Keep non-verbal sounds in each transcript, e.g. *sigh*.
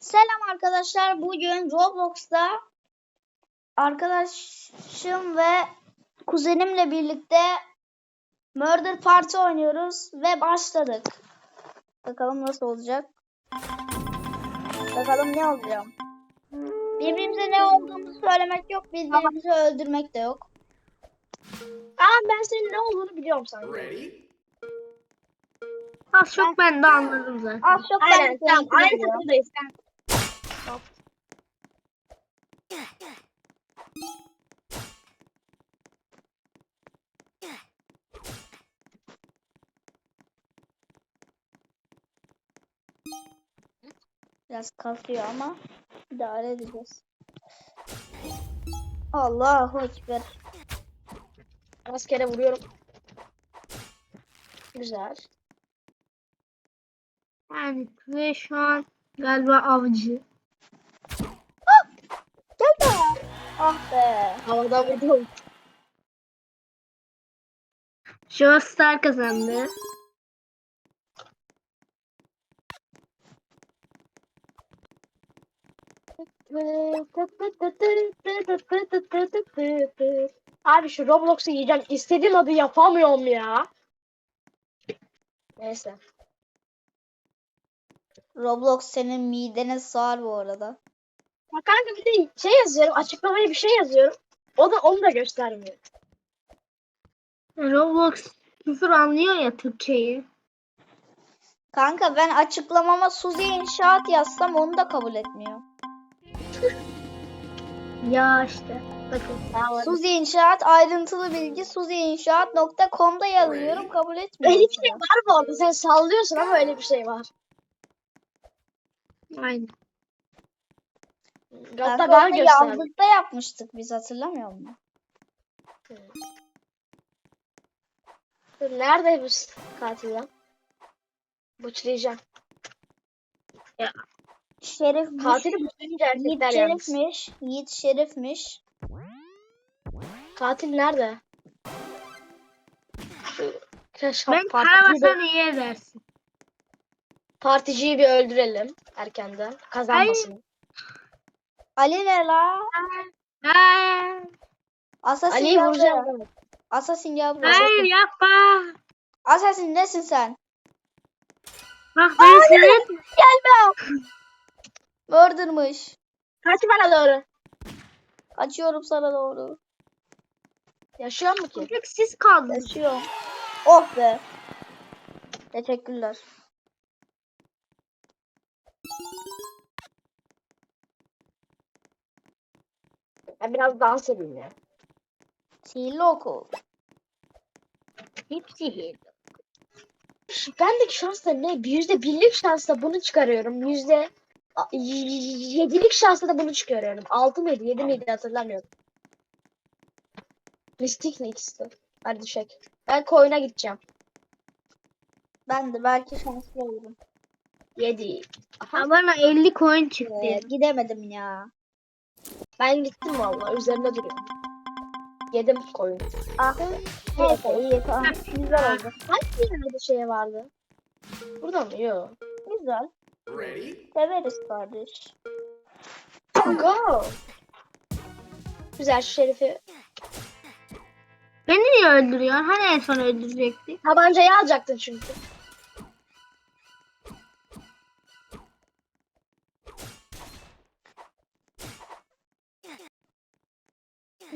Selam arkadaşlar. Bugün Roblox'ta arkadaşım ve kuzenimle birlikte Murder Party oynuyoruz ve başladık. Bakalım nasıl olacak. Bakalım ne olacak. Birbirimize ne olduğumuzu söylemek yok. Birbirimizi öldürmek de yok. Aa ben senin ne olduğunu biliyorum sanki. Ready? Az çok ben de anladım zaten. Az çok ben Aynen tamam aynı takımdayız. Biraz kasıyor ama idare edeceğiz. Allahu Ekber. Rastgele vuruyorum. Güzel. Yani ve şu an galiba avcı. Gel be. Ah be. Havada vurdum. Joe Star kazandı. Abi şu Roblox'u yiyeceğim. İstediğim adı yapamıyorum ya. Neyse. Roblox senin midene sığar bu arada. Ya kanka bir de şey yazıyorum. Açıklamaya bir şey yazıyorum. O da onu da göstermiyor. Roblox küfür anlıyor ya Türkçeyi. Kanka ben açıklamama Suzi İnşaat yazsam onu da kabul etmiyor. *laughs* Ya işte. Bakın. Suzi İnşaat ayrıntılı bilgi suziinşaat.com'da yazıyorum kabul *laughs* etmiyor. Öyle bir şey var bu arada. Sen sallıyorsun ama öyle bir şey var. Aynen. Hatta ben onu gösterdim. yazlıkta yapmıştık biz hatırlamıyor musun? Nerede bu katil lan? Bıçlayacağım. Şerifmiş. Katili bıçlayınca Yiğit erkekler yalnız. Şerifmiş. Yiğit Şerifmiş. Katil nerede? Şu Keşke Ben particiyi, karabasan bir, iyi edersin. particiyi bir öldürelim erkenden. Kazanmasın. Ali ne la? Assassin Ali'yi gel vuracağım. Assassin gel buraya. Hayır yapma. Assassin nesin sen? Bak ben senin Gelme. Murder'mış. Kaç bana doğru. Kaçıyorum sana doğru. Yaşıyor mu ki? tek siz kaldınız. Kaçıyorum. Oh be. Teşekkürler. Ben biraz dans edeyim ya. Sihirli okul. Hepsi hile. Bendeki şans da ne? Yüzde birlik şansla bunu çıkarıyorum. Yüzde yedilik şansla da bunu çıkarıyorum. Altı mıydı? Yedi miydi hatırlamıyorum. Mistik ne ikisi? Hadi düşek. Ben koyuna gideceğim. Ben de belki şanslı olurum. Yedi. Ha, bana 50 coin çıktı. Ee, gidemedim ya. Ben gittim vallahi üzerinde duruyorum. Yedim koyun. Ah. Neyse iyi tamam. Güzel oldu. Hangi yerde şey vardı? Burada mı? Yok. Güzel. Ready? Severiz kardeş. Go. Güzel şu şerifi. Beni niye öldürüyor? Hani en son öldürecekti? Tabancayı alacaktın çünkü.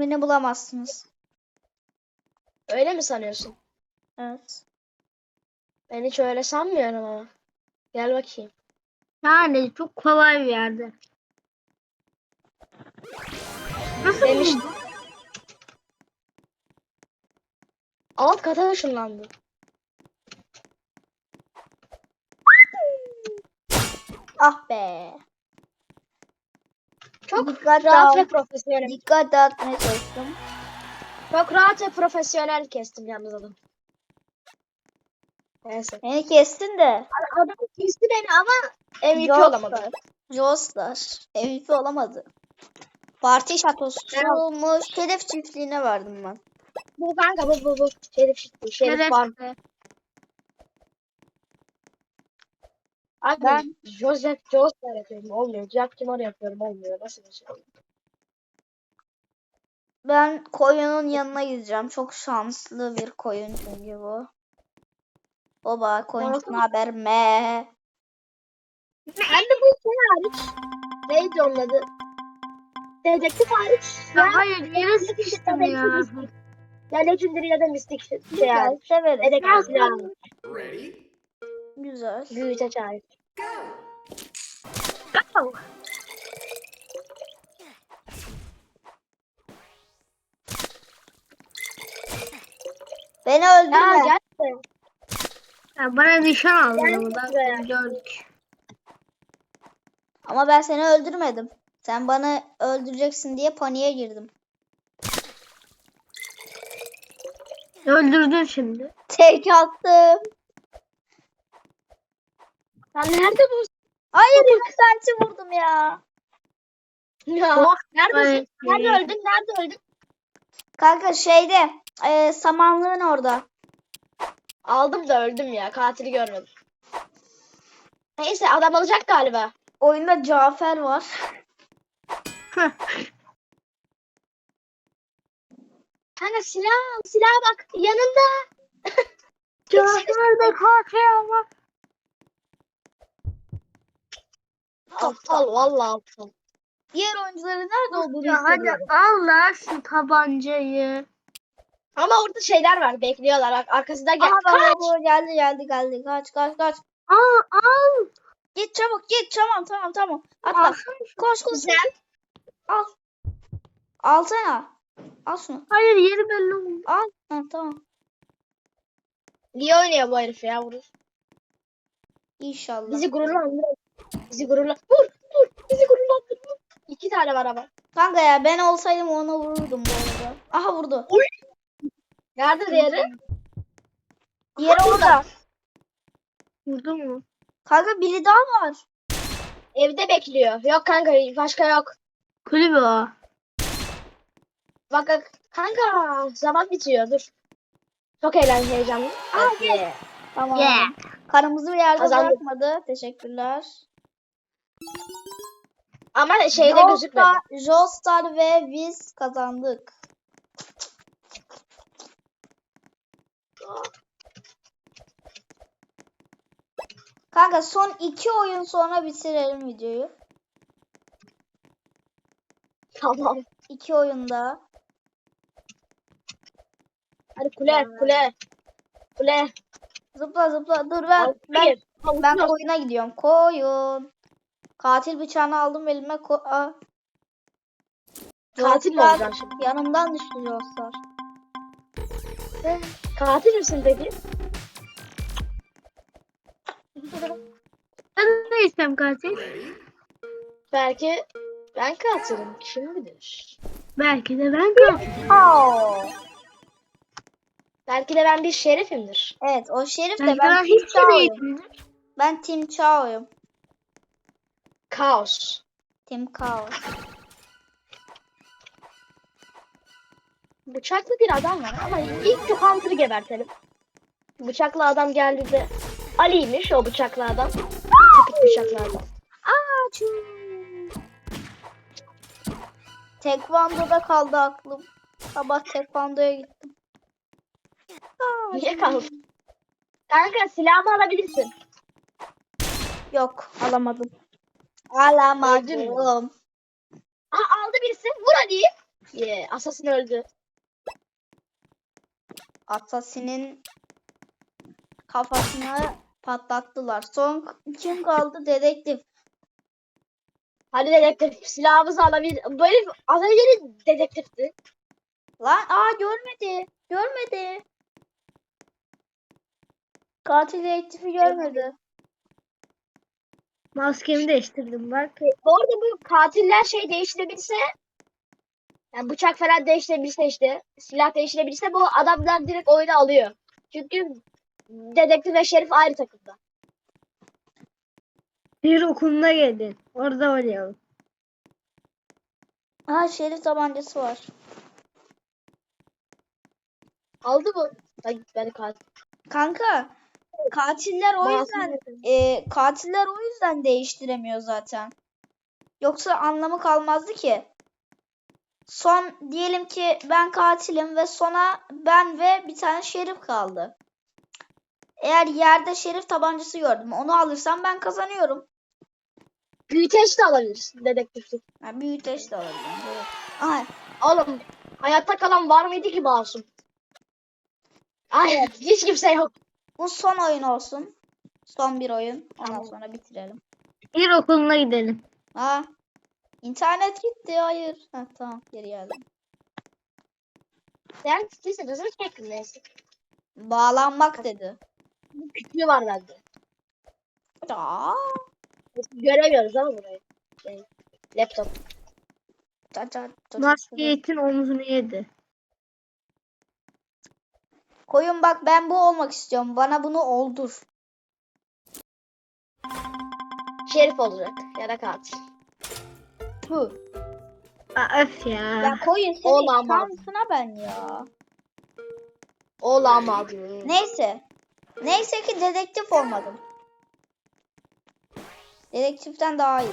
Beni bulamazsınız. Öyle mi sanıyorsun? Evet. Ben hiç öyle sanmıyorum ama. Gel bakayım. Yani çok kolay bir yerde. Nasıl buldun? işte- Alt kata ışınlandı. Ah be. Çok Dikkat rahat ve dağıt. profesyonel. Dikkat dağıtmaya çalıştım. Çok rahat ve profesyonel kestim yalnız adam. Neyse. Beni kestin de. Adam kesti beni ama MVP olamadı. Joestar. MVP olamadı. Parti şatosu mu? Şeref çiftliğine verdim ben. Bu kanka bu bu bu. Şerif şerif, şerif Şeref. var. Abi Ben- Joseph Joestar yapıyorum olmuyor. Jack Timor yapıyorum olmuyor. Nasıl bir şey? Ben koyunun yanına gideceğim. Çok şanslı bir koyun çünkü bu. Baba koyun ne haber me? Ben de bu şey hariç. Neydi onun adı? Dedektif hariç. Ya Ya, hayır yere sıkıştım ya. ya Legendary ya da Mystic şey Güzel hariç. severim. Dedektif? Güzel. Büyüteç hariç. Go. Beni Ya öldürme. gel buraya. Ya bana nişan aldı. Gördük. Ama ben seni öldürmedim. Sen bana öldüreceksin diye paniğe girdim. Öldürdün şimdi. Tek attım. Sen nerede bu? Hayır ben vurdum ya. Ya. Oh, evet. Nerede öldün? Nerede öldün? Kanka şeyde e, samanlığın orada. Aldım da öldüm ya. Katili görmedim. Neyse adam alacak galiba. Oyunda Cafer var. *laughs* Kanka silah al. Silaha bak. Yanında. Cafer de *laughs* katil ama. Aptal. Vallahi aptal. Diğer oyuncuların nerede olduğunu Ya hadi al la şu tabancayı. Ama orada şeyler var. Bekliyorlar. Bak arkasında gel. Baba Kaç. bu geldi geldi geldi. Kaç kaç kaç. Al al. Git çabuk git tamam tamam tamam. Atla. Şu- Koş koş. Güzel. Al. Alsana. Al şunu. Hayır yeri belli oldu. Al. Ha, tamam. İyi oynuyor bu herif ya. Vurur. İnşallah. Bizi gururlandır. Bizi gururlan. Vur. Vur. Bizi gururlandır. Vur. İki tane var ama. Kanka ya ben olsaydım ona vururdum bu arada. Aha vurdu. Nerede diğeri? Diğeri orada. Vurdu mu? Kanka biri daha var. Evde bekliyor. Yok kanka başka yok. Kulübü o. Bak bak. Kanka zaman bitiyor. Dur. Çok eğlenceli heyecanlı. Hadi. Tamam. Yeah. Karımızı bir yerde Kazandık. bırakmadı. Teşekkürler. Ama şeyde gözükmedi. Joestar, ve biz kazandık. Kanka son iki oyun sonra bitirelim videoyu. Tamam. İki oyunda. Hadi kule kule. Kule. Zıpla zıpla. Dur ben ben, ben koyuna gidiyorum. Koyun. Katil bıçağını aldım elime. Ko- Aa. Katil mi olacağım şimdi? Yanımdan düştü Joestar. Katil misin peki? Ben de istem katil. Belki ben katilim. Kim bilir? Belki de ben katil. Oo. Belki de ben bir şerifimdir. Evet o şerif de Belki ben ben Tim hiç. Ben Tim Chao'yum. Kaos. Tim Chaos. Bıçaklı bir adam var ama ilk şu Hunter'ı gebertelim. Bıçaklı adam geldi de Ali'ymiş o bıçaklı adam. Köpük bıçaklı adam. Aa, Tekvando'da kaldı aklım. Sabah tekvandoya gittim. Aa, Niye kaldın? Kanka silahımı alabilirsin. Yok alamadım. Mü? Alamadım. Aa aldı birisi. Vur Ali'yi. Yeah, Assassin öldü. Assassin'in kafasını patlattılar. Son kim kaldı? Dedektif. Hadi dedektif silahımızı alabilir. Herif az önce de dedektifti. Lan aa görmedi. Görmedi. Katil dedektifi görmedi. Maskemi değiştirdim bak. Bu arada bu katiller şey değiştirebilse yani bıçak falan değiştirebilse işte silah değiştirebilse bu adamlar direkt oyunu alıyor. Çünkü dedektif ve şerif ayrı takımda. Bir okuluna gelin. Orada oynayalım. Aa şerif tabancası var. Aldı bu. Ay ben katil. Kanka katiller o yüzden e, katiller o yüzden değiştiremiyor zaten. Yoksa anlamı kalmazdı ki. Son diyelim ki ben katilim ve sona ben ve bir tane şerif kaldı. Eğer yerde şerif tabancası gördüm. Onu alırsam ben kazanıyorum. Büyüteç de alabilirsin dedektiflik. Yani büyüteç de alabilirim. Evet. Ay, Oğlum hayatta kalan var mıydı ki masum? Ay hiç kimse yok. Bu son oyun olsun. Son bir oyun. Ondan sonra bitirelim. Bir okuluna gidelim. Ha. İnternet gitti. Hayır. Ha, tamam geri geldim. Sen hızlı çekin neyse. Bağlanmak dedi. Küçüğü var bende. Aa. Göremiyoruz ama burayı. Şey, laptop. Maskeyetin omzunu yedi. Koyun bak ben bu olmak istiyorum. Bana bunu oldur. Şerif olacak ya da katil. Tüh. Aa, öf ya. Ya koyun senin Olamaz. şansına ben ya. Olamaz. Neyse. Neyse ki dedektif olmadım. Dedektiften daha iyi.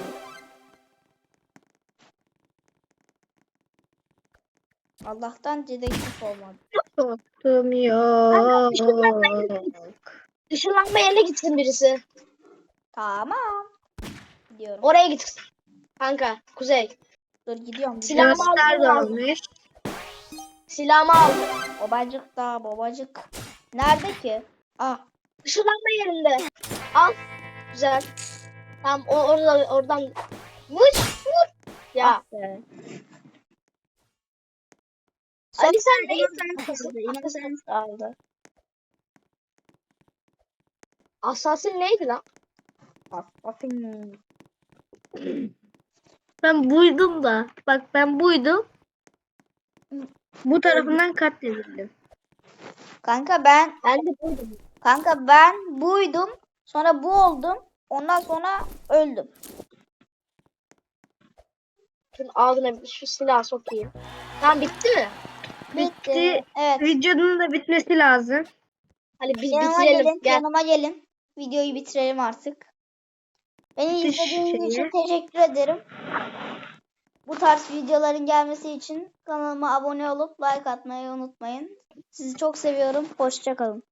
Allah'tan dedektif olmadım. Korktum yok. Işınlanma yerine gitsin birisi. Tamam. Gidiyorum. Oraya gitsin. Kanka kuzey. Dur gidiyorum. Silah- gidiyorum. Göster de olmuş. Silahımı al. Babacık da babacık. Nerede ki? Ah. Işınlanma yerinde. Al. Güzel. Tamam o orada oradan vur vur. Ya ah. Ali sen ne Innocent Innocent aldı. Assassin neydi lan? Assassin. Ben buydum da. Bak ben buydum. Bu tarafından katledildim. Kanka ben Ben de buydum. kanka ben buydum. Sonra bu oldum. Ondan sonra öldüm. Şunun ağzına bir- şu silahı sokayım. Tamam bitti mi? Bitti. Evet. Videonun da bitmesi lazım. Hadi biz Yanıma bitirelim. gelin. Gel. Yanıma gelin. Videoyu bitirelim artık. Beni Bitti izlediğiniz için şeyi. teşekkür ederim. Bu tarz videoların gelmesi için kanalıma abone olup like atmayı unutmayın. Sizi çok seviyorum. Hoşçakalın.